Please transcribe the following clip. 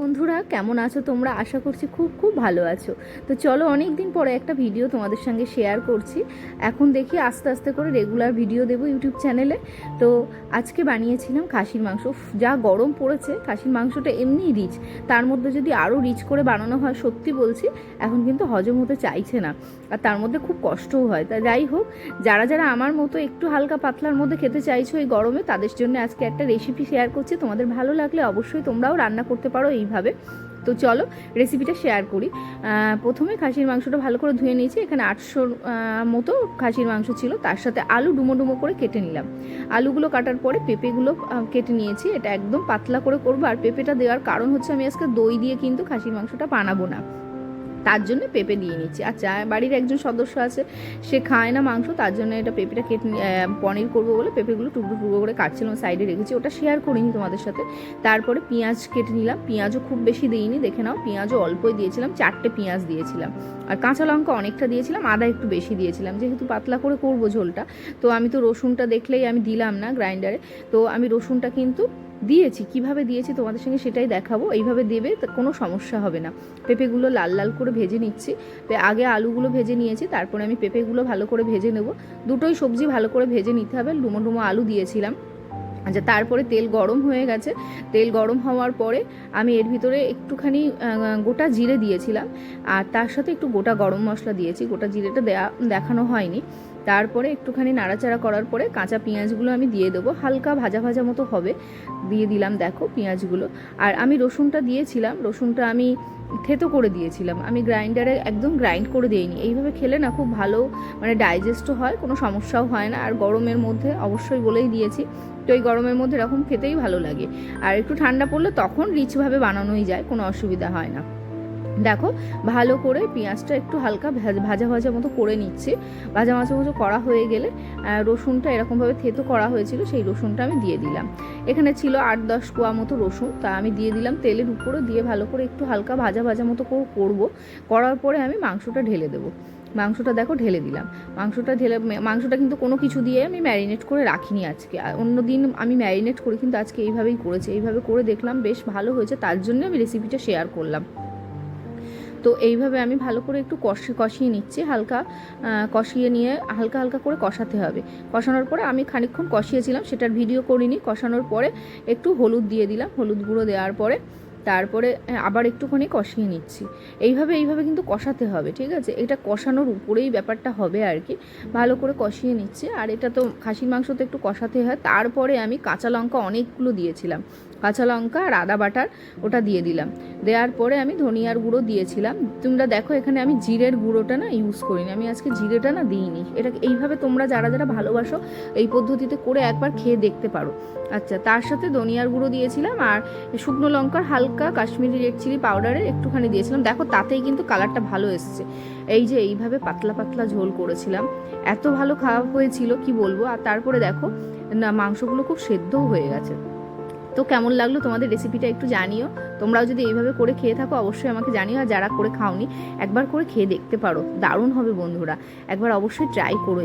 বন্ধুরা, কেমন আছো তোমরা? আশা করছি খুব খুব ভালো আছো। তো চলো অনেক দিন পরে একটা ভিডিও তোমাদের সঙ্গে শেয়ার করছি। এখন দেখি আস্তে আস্তে করে রেগুলার ভিডিও দেবো ইউটিউব চ্যানেলে তো আজকে বানিয়েছিলাম খাসির মাংস। যা গরম পড়েছে, খাসির মাংসটা এমনি রিচ তার মধ্যে যদি আরও রিচ করে বানানো হয়, সত্যি বলছি, এখন কিন্তু হজম হতে চাইছে না। আর তার মধ্যে খুব কষ্টও হয়। তা যাই হোক, যারা যারা আমার মতো একটু হালকা পাতলার মধ্যে খেতে চাইছো এই গরমে, তাদের জন্য আজকে একটা রেসিপি শেয়ার করছি। তোমাদের ভালো লাগলে অবশ্যই তোমরাও রান্না করতে পারো। এইভাবে তো চলো রেসিপিটা শেয়ার করি। প্রথমে খাসির মাংসটা ভালো করে ধুয়ে নিয়েছি। এখানে আটশোর মতো খাসির মাংস ছিল। তার সাথে আলু ডুমো ডুমো করে কেটে নিলাম। আলুগুলো কাটার পরে পেঁপেগুলো কেটে নিয়েছি। এটা একদম পাতলা করে করব। আর পেঁপেটা দেওয়ার কারণ হচ্ছে আমি আজকে দই দিয়ে কিন্তু খাসির মাংসটা বানাবো না। তার জন্য পেঁপে দিয়ে নিচ্ছি। আচ্ছা বাড়ির একজন সদস্য আছে, সে খায় না মাংস, তার জন্য এটা পেঁপেটা কেটে পনির করব বলে পেঁপেগুলো টুকরো টুকরো করে কাটছিলাম সাইডে রেখেছি। ওটা শেয়ার করিনি তোমাদের সাথে। তারপরে পেঁয়াজ কেটে নিলাম। পেঁয়াজও খুব বেশি দিইনি, দেখে নাও। পেঁয়াজও অল্পই দিয়েছিলাম, চারটে পেঁয়াজ দিয়েছিলাম। আর কাঁচা লঙ্কা অনেকটা দিয়েছিলাম, আদা একটু বেশি দিয়েছিলাম। যেহেতু পাতলা করে করব ঝোলটা, তো আমি তো রসুনটা দেখলেই আমি দিলাম না গ্রাইন্ডারে। তো আমি রসুনটা কিন্তু দিয়েছি, কীভাবে দিয়েছি তোমাদের সঙ্গে সেটাই দেখাবো। এইভাবে দেবে কোনো সমস্যা হবে না। পেঁপেগুলো লাল লাল করে ভেজে নিচ্ছি। আগে আলুগুলো ভেজে নিয়েছি, তারপরে আমি পেঁপেগুলো ভালো করে ভেজে নেব। দুটোই সবজি ভালো করে ভেজে নিতে হবে। ডুমো ডুমো আলু দিয়েছিলাম। আচ্ছা তারপরে তেল গরম হয়ে গেছে। তেল গরম হওয়ার পরে আমি এর ভিতরে একটুখানি গোটা জিরে দিয়েছিলাম। আর তার সাথে একটু গোটা গরম মশলা দিয়েছি। গোটা জিরেটা দেয়া, দেখানো হয়নি। তারপরে একটুখানি নাড়াচাড়া করার পরে কাঁচা পেঁয়াজগুলো আমি দিয়ে দেবো। হালকা ভাজা ভাজা মতো হবে। দিয়ে দিলাম, দেখো, পেঁয়াজগুলো। আর আমি রসুনটা দিয়েছিলাম। রসুনটা আমি থেতো করে দিয়েছিলাম। আমি গ্রাইন্ডারে একদম গ্রাইন্ড করে দিইনি। এইভাবে খেলে না খুব ভালো মানে ডাইজেস্টও হয়, কোনো সমস্যাও হয় না। আর গরমের মধ্যে অবশ্যই বলেই দিয়েছি, তো এই গরমের মধ্যে এরকম খেতেই ভালো লাগে। আর একটু ঠান্ডা পড়লে তখন রিচভাবে বানানোই যায়, কোনো অসুবিধা হয় না। দেখো, ভালো করে পেঁয়াজটা একটু হালকা ভাজা ভাজা মতো করে নিচ্ছি। ভাজা ভাজা মতো করা হয়ে গেলে রসুনটা এরকমভাবে থেতো করা হয়েছিল, সেই রসুনটা আমি দিয়ে দিলাম। এখানে ছিল আট দশ কোয়া মতো রসুন, তা আমি দিয়ে দিলাম তেলের উপরে দিয়ে ভালো করে একটু হালকা ভাজা ভাজা মতো করে, করব। করার পরে আমি মাংসটা ঢেলে দেবো। মাংসটা দেখো ঢেলে দিলাম। মাংসটা ঢেলে মাংসটা কিন্তু কোনো কিছু দিয়ে আমি ম্যারিনেট করে রাখিনি আজকে। অন্য দিন আমি ম্যারিনেট করি, কিন্তু আজকে এইভাবেই করেছি। এইভাবে করে দেখলাম, বেশ ভালো হয়েছে, তার জন্য আমি রেসিপিটা শেয়ার করলাম। তো এইভাবে আমি ভালো করে একটু কষি, কষিয়ে নিচ্ছি, হালকা কষিয়ে নিয়ে, হালকা হালকা করে কষাতে হবে। কষানোর পরে আমি খানিকক্ষণ কষিয়েছিলাম, সেটার ভিডিও করিনি। কষানোর পরে একটু হলুদ দিয়ে দিলাম, হলুদ গুঁড়ো দেওয়ার পরে তারপরে আবার একটুখানি কষিয়ে নিচ্ছি। এইভাবে এইভাবে কিন্তু কষাতে হবে, ঠিক আছে? এটা কষানোর উপরেই ব্যাপারটা হবে আর কি। ভালো করে কষিয়ে নিচ্ছি। আর এটা তো খাসির মাংস তো একটু কষাতে হয়। তারপরে আমি কাঁচা লঙ্কা অনেকগুলো দিয়েছিলাম। কাঁচা লঙ্কা আর আদা বাটার ওটা দিয়ে দিলাম। দেওয়ার পরে আমি ধনিয়ার গুঁড়ো দিয়েছিলাম। তোমরা দেখো, এখানে আমি জিরের গুঁড়োটা না ইউজ করিনি। আমি আজকে জিরেটা না দিইনি। এটা এইভাবে তোমরা যারা যারা ভালোবাসো, এই পদ্ধতিতে করে একবার খেয়ে দেখতে পারো। আচ্ছা তার সাথে ধনিয়ার গুঁড়ো দিয়েছিলাম। আর শুকনো লঙ্কার হালকা কাশ্মীরি রেড চিলি পাউডারের একটুখানি দিয়েছিলাম। দেখো, তাতেই কিন্তু কালারটা ভালো এসছে। এই যে এইভাবে পাতলা পাতলা ঝোল করেছিলাম। এত ভালো খাওয়া হয়েছিল, কি বলব? আর তারপরে দেখো, না, মাংসগুলো খুব সেদ্ধও হয়ে গেছে। তো কেমন লাগল তোমাদের রেসিপিটা একটু জানিও। তোমরাও যদি এইভাবে করে খেয়ে থাকো, অবশ্যই আমাকে জানিও। আর যারা করে খাওনি, একবার করে খেয়ে দেখতে পারো। দারুণ হবে বন্ধুরা। একবার অবশ্যই ট্রাই করো